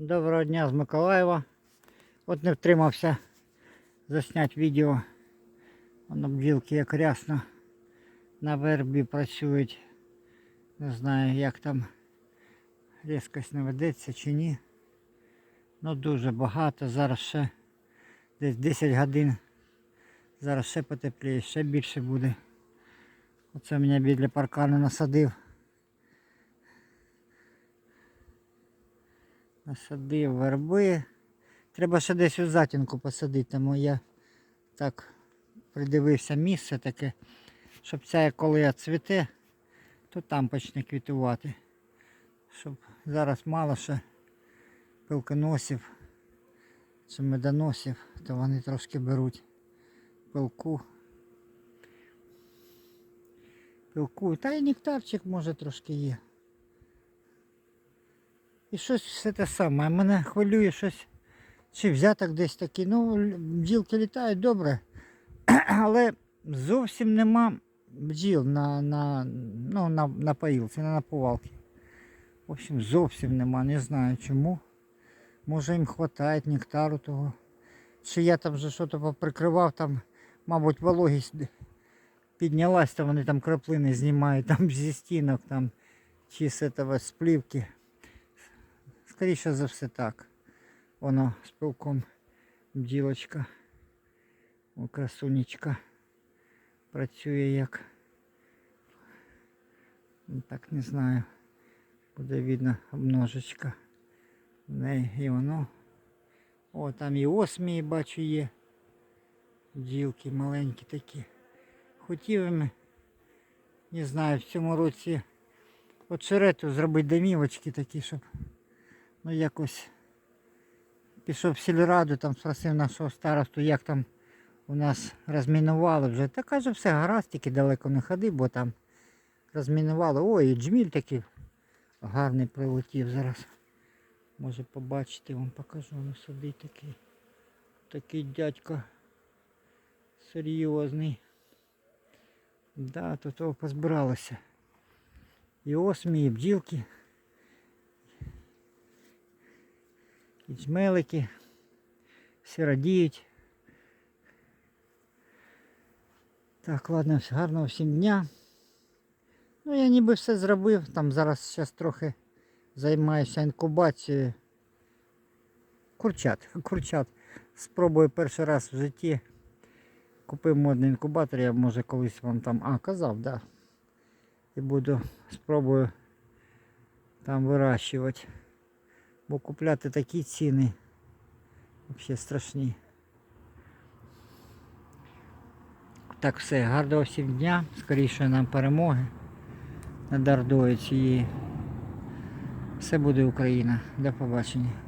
Доброго дня з Миколаєва. От не втримався засняти відео. Воно бджілки як рясно на вербі працюють. Не знаю, як там різкость не ведеться чи ні. Ну дуже багато. Зараз ще десь 10 годин. Зараз ще потепліє, ще більше буде. Оце мене біля паркану насадив. Насадив верби. Треба ще десь у затінку посадити, тому я так придивився місце таке, щоб ця коли цвіте, то там почне квітувати. Щоб зараз мало ще пилконосів чи медоносів, то вони трошки беруть пилку. Пилку. Та і нектарчик може трошки є. І щось все те саме. Мене хвилює щось. Чи взяток десь такий. Ну, бджілки літають добре. Але зовсім нема бджіл на, на, ну, на, на поїлці, на наповалки. В общем, зовсім нема, не знаю чому. Може їм вистачає нектару того. Чи я там вже щось поприкривав, там, мабуть, вологість піднялась, то вони там краплини знімають там зі стінок, там, чи з этого, з плівки. Скоріше за все так. Воно з пилком бджілочка. О, красунечка. Працює як. Ну, Так не знаю. Буде видно обножечка. Неї і воно. О, там і осмії бачу є. Бджілки маленькі такі. Хотів ми, не знаю, в цьому році очерету зробити домівочки такі, щоб ну якось пішов в сільраду, там спросив нашого старосту, як там у нас розмінували вже. Та каже, все гаразд, тільки далеко не ходи, бо там розмінували. Ой, і джміль такий гарний прилетів зараз. Може побачити, вам покажу, ну сидить такий. Такий дядько серйозний. Да, тут того позбиралося. І осмі, і бджілки. І джмелики. Всі радіють. Так, ладно, гарного всім дня. Ну, я ніби все зробив. Там зараз зараз трохи займаюся інкубацією. Курчат. Курчат. Спробую перший раз в житті. Купив модний інкубатор, я може колись вам там... А, казав, да. І буду спробую там вирощувати. Бо купляти такі ціни взагалі страшні. Так все, гарного всім дня, скоріше нам перемоги над Ордою цієї. Все буде Україна. До побачення.